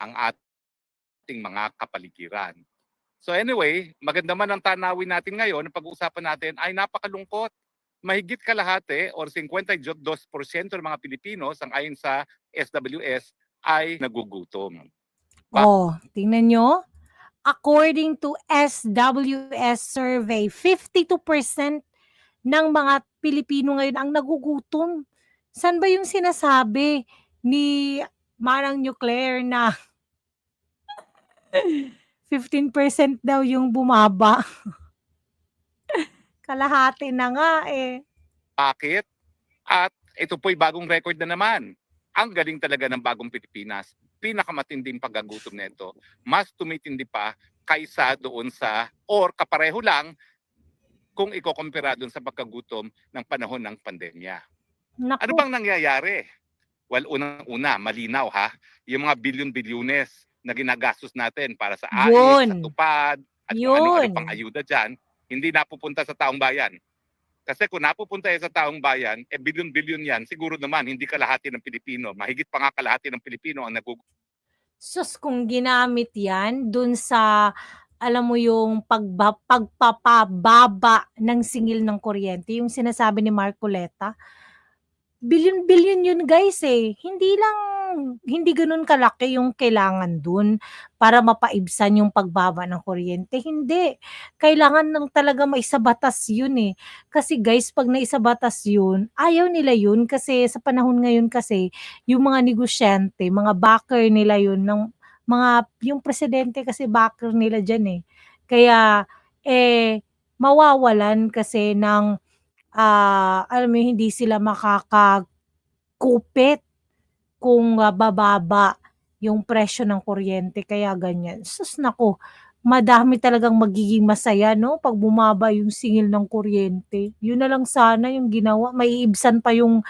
ang ating mga kapaligiran. So anyway, maganda man ang tanawin natin ngayon, ang pag-uusapan natin ay napakalungkot. Mahigit kalahati or 52% ng mga Pilipino sang ayon sa SWS ay nagugutom. Ba- Oh, tingnan nyo. According to SWS survey, 52% ng mga Pilipino ngayon ang nagugutom. San ba yung sinasabi ni Manang Nuclear na 15% daw yung bumaba? Kalahati na nga eh. Bakit? At ito po'y bagong record na naman. Ang galing talaga ng bagong Pilipinas. Pinakamatinding pagkagutom nito. Mas tumitindi pa kaysa doon sa, or kapareho lang kung ikokompara doon sa pagkagutom ng panahon ng pandemya. Naku, Ano bang nangyayari? Well, unang-una, malinaw ha, yung mga bilyon-bilyones na ginagastos natin para sa sa Yun. tupad, at kung ano-ano pang ayuda dyan, hindi napupunta sa taong bayan. Kasi kung napupunta yan sa taong bayan, eh bilyon-bilyon yan, siguro naman hindi kalahati ng Pilipino, mahigit pa nga kalahati ng Pilipino ang nagug sus kung ginamit yan dun sa alam mo yung pagba, pagpapababa ng singil ng kuryente, yung sinasabi ni Marcoleta, bilyon-bilyon yun guys eh. Hindi lang, hindi ganun kalaki yung kailangan dun para mapaibsan yung pagbaba ng kuryente. Hindi. Kailangan ng talaga maisabatas yun eh. Kasi guys, pag naisabatas yun, ayaw nila yun kasi sa panahon ngayon kasi, yung mga negosyante, mga backer nila yun ng mga yung presidente kasi backer nila diyan eh. Kaya eh mawawalan kasi ng ah, alam mo hindi sila makakakupit kung ah, bababa yung presyo ng kuryente kaya ganyan. Sus nako, madami talagang magiging masaya no pag bumaba yung singil ng kuryente. Yun na lang sana yung ginawa, maiibsan pa yung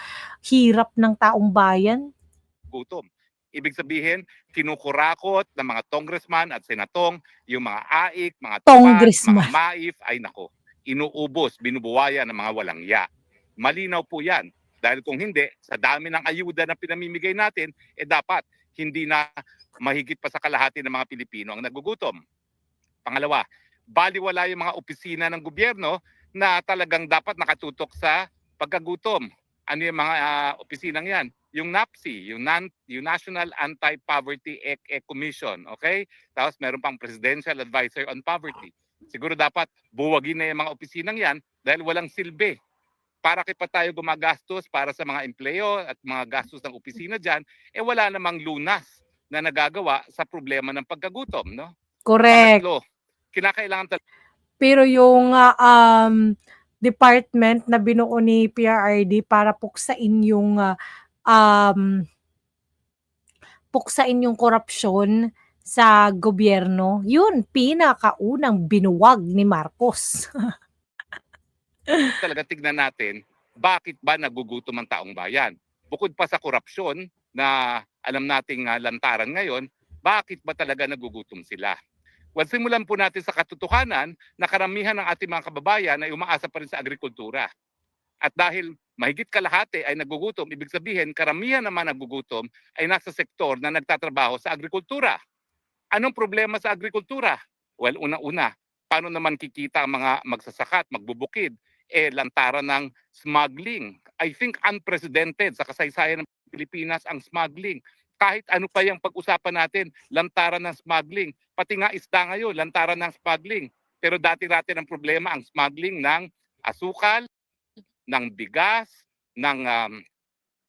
hirap ng taong bayan. gutom. Ibig sabihin, kinukurakot ng mga congressman at senatong, yung mga AIK, mga Congressman. mga MAIF, ay nako, inuubos, binubuwayan ng mga walang ya. Malinaw po yan. Dahil kung hindi, sa dami ng ayuda na pinamimigay natin, eh dapat hindi na mahigit pa sa kalahati ng mga Pilipino ang nagugutom. Pangalawa, baliwala yung mga opisina ng gobyerno na talagang dapat nakatutok sa pagkagutom. Ano yung mga ah, opisinang yan? Yung NAPSI, yung, non, yung National Anti-Poverty Ec- Ec- Commission, okay? Tapos meron pang Presidential Advisor on Poverty. Siguro dapat buwagin na yung mga opisinang yan dahil walang silbi. Para kay pa tayo gumagastos para sa mga empleyo at mga gastos ng opisina dyan, eh wala namang lunas na nagagawa sa problema ng pagkagutom, no? Correct. Pangatlo, kinakailangan tal- Pero yung ah, um, department na binuo ni PRRD para puksain yung ah, um, puksain yung korupsyon sa gobyerno, yun, pinakaunang binuwag ni Marcos. talaga tignan natin bakit ba nagugutom ang taong bayan. Bukod pa sa korupsyon na alam nating ah, lantaran ngayon, bakit ba talaga nagugutom sila? Well, simulan po natin sa katotohanan na karamihan ng ating mga kababayan ay umaasa pa rin sa agrikultura. At dahil mahigit kalahati ay nagugutom, ibig sabihin karamihan naman nagugutom ay nasa sektor na nagtatrabaho sa agrikultura. Anong problema sa agrikultura? Well, una-una, paano naman kikita ang mga magsasaka at magbubukid? Eh lantaran ng smuggling. I think unprecedented sa kasaysayan ng Pilipinas ang smuggling. Kahit ano pa yung pag-usapan natin, lantaran ng smuggling. Pati nga isda ngayon, lantaran ng smuggling. Pero dati-dati ng problema ang smuggling ng asukal, ng bigas, ng um,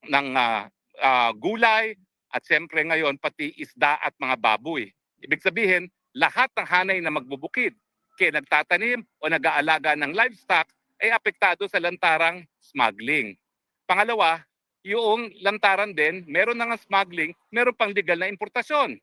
ng ah, ah, gulay at siyempre ngayon pati isda at mga baboy. Ibig sabihin, lahat ng hanay na magbubukid, kaya nagtatanim o nag-aalaga ng livestock ay apektado sa lantarang smuggling. Pangalawa, yung lantaran din, meron na nga smuggling, meron pang legal na importasyon.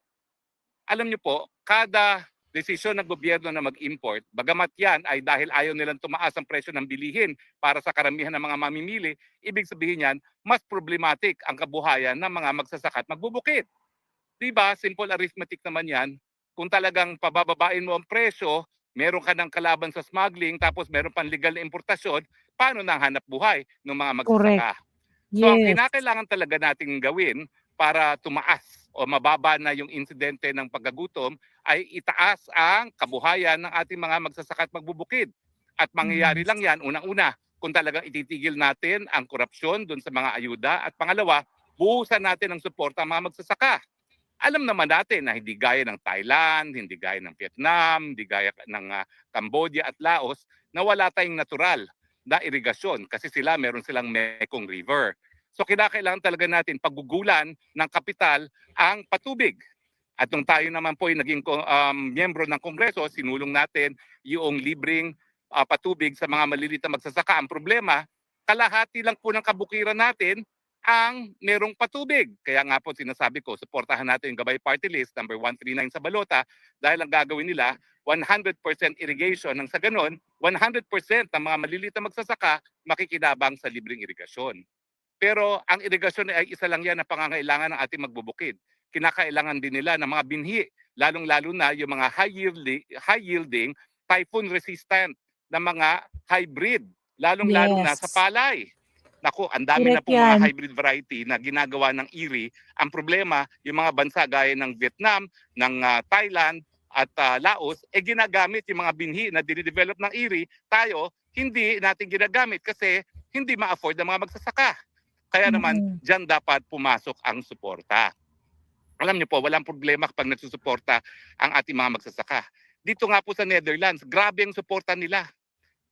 Alam niyo po, kada desisyon ng gobyerno na mag-import, bagamat yan ay dahil ayaw nilang tumaas ang presyo ng bilihin para sa karamihan ng mga mamimili, ibig sabihin yan, mas problematic ang kabuhayan ng mga magsasaka at magbubukid. Diba? Simple arithmetic naman yan. Kung talagang pabababain mo ang presyo, meron ka ng kalaban sa smuggling, tapos meron pang legal na importasyon, paano na ang hanap buhay ng mga magsasaka? So ang Yes. kinakailangan talaga nating gawin para tumaas o mababa na yung insidente ng pagkagutom ay itaas ang kabuhayan ng ating mga magsasaka at magbubukid. At mangyayari lang yan, unang-una, kung talagang ititigil natin ang korupsyon doon sa mga ayuda. At pangalawa, buhusan natin ang suporta ang mga magsasaka. Alam naman natin na hindi gaya ng Thailand, hindi gaya ng Vietnam, hindi gaya ng ah, Cambodia at Laos na wala tayong natural na irigasyon kasi sila meron silang Mekong River. So kinakailangan talaga natin paggugulan ng kapital ang patubig. At nung tayo naman po ay naging um, miyembro ng Kongreso, sinulong natin yung libreng ah, patubig sa mga maliliit na magsasaka. Ang problema, kalahati lang po ng kabukiran natin ang merong patubig. Kaya nga po sinasabi ko, suportahan natin yung Gabay Party List number 139 sa Balota dahil ang gagawin nila 100% irrigation nang sa ganon 100% ng mga maliliit na magsasaka makikinabang sa libreng irigasyon. Pero ang irigasyon ay isa lang yan na pangangailangan ng ating magbubukid. Kinakailangan din nila ng mga binhi, lalong-lalo na yung mga high yielding, high yielding typhoon resistant na mga hybrid, lalong-lalo na Yes. sa palay. Naku, ang dami na po mga yan. hybrid variety na ginagawa ng IRI. Ang problema, yung mga bansa gaya ng Vietnam, ng ah, Thailand, at ah, Laos, eh ginagamit yung mga binhi na dinidevelop ng IRI. Tayo, hindi natin ginagamit kasi hindi ma-afford ng mga magsasaka. Kaya naman, Mm. dyan dapat pumasok ang suporta. Alam niyo po, walang problema kapag nagsusuporta ang ating mga magsasaka. Dito nga po sa Netherlands, grabe ang suporta nila.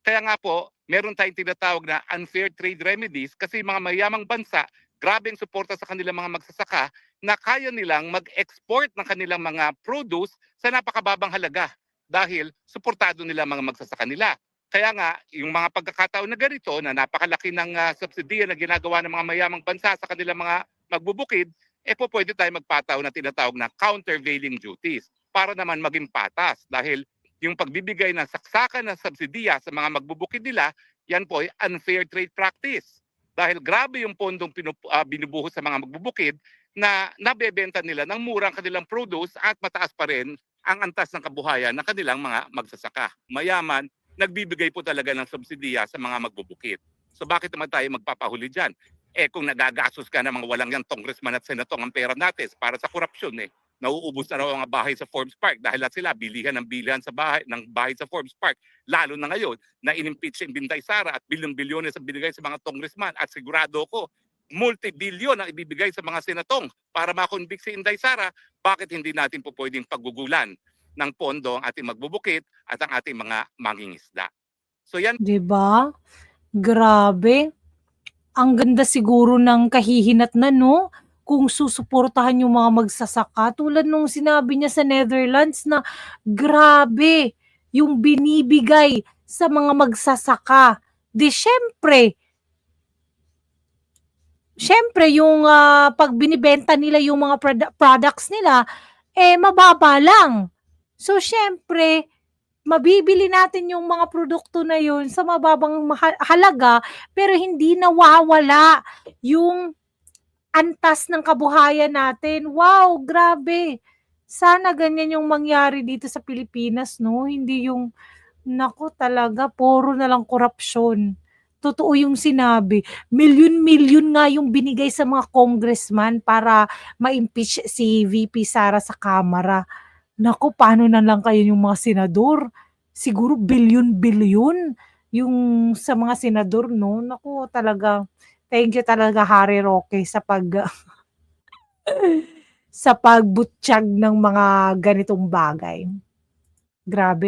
Kaya nga po, meron tayong tinatawag na unfair trade remedies kasi mga mayamang bansa, grabe ang suporta sa kanilang mga magsasaka na kaya nilang mag-export ng kanilang mga produce sa napakababang halaga dahil suportado nila mga magsasaka nila. Kaya nga, yung mga pagkakataon na ganito na napakalaki ng uh, subsidiya na ginagawa ng mga mayamang bansa sa kanilang mga magbubukid, eh po pwede tayo magpataw na tinatawag na countervailing duties para naman maging patas dahil yung pagbibigay ng saksakan ng subsidiya sa mga magbubukid nila, yan po ay unfair trade practice. Dahil grabe yung pondong pinup- ah, binubuhos sa mga magbubukid na nabebenta nila ng murang kanilang produce at mataas pa rin ang antas ng kabuhayan ng kanilang mga magsasaka. Mayaman, nagbibigay po talaga ng subsidiya sa mga magbubukid. So bakit naman tayo magpapahuli dyan? Eh kung nagagastos ka ng mga walang yan congressman at senatong ang pera natin para sa korupsyon eh, nauubos na raw ang bahay sa Forbes Park dahil lahat sila bilihan ng bilihan sa bahay ng bahay sa Forbes Park lalo na ngayon na inimpeach si Binday Sara at bilyon-bilyones ang binigay sa mga congressman at sigurado ko multi-billion ang ibibigay sa mga senatong para makonvict si Inday Sara bakit hindi natin po pwedeng paggugulan ng pondo ang ating magbubukit at ang ating mga mangingisda. So yan 'Di ba? Grabe. Ang ganda siguro ng kahihinat na 'no, kung susuportahan yung mga magsasaka tulad nung sinabi niya sa Netherlands na grabe yung binibigay sa mga magsasaka. 'Di siyempre siyempre yung, ah, 'pag binibenta nila yung mga produ products nila, eh, mababa lang. So siyempre mabibili natin yung mga produkto na yun sa mababang halaga pero hindi nawawala yung antas ng kabuhayan natin. Wow, grabe! Sana ganyan yung mangyari dito sa Pilipinas 'no, hindi yung naku talaga puro na lang korapsyon. Totoo yung sinabi, milyon-milyon nga yung binigay sa mga congressman para ma-impeach si VP Sara sa Kamara. Naku, paano na lang kaya yung mga senador? Siguro bilyon-bilyon yung sa mga senador 'no. Naku talaga, thank you talaga Harry Roque sa pag sa pagbutyag ng mga ganitong bagay. Grabe.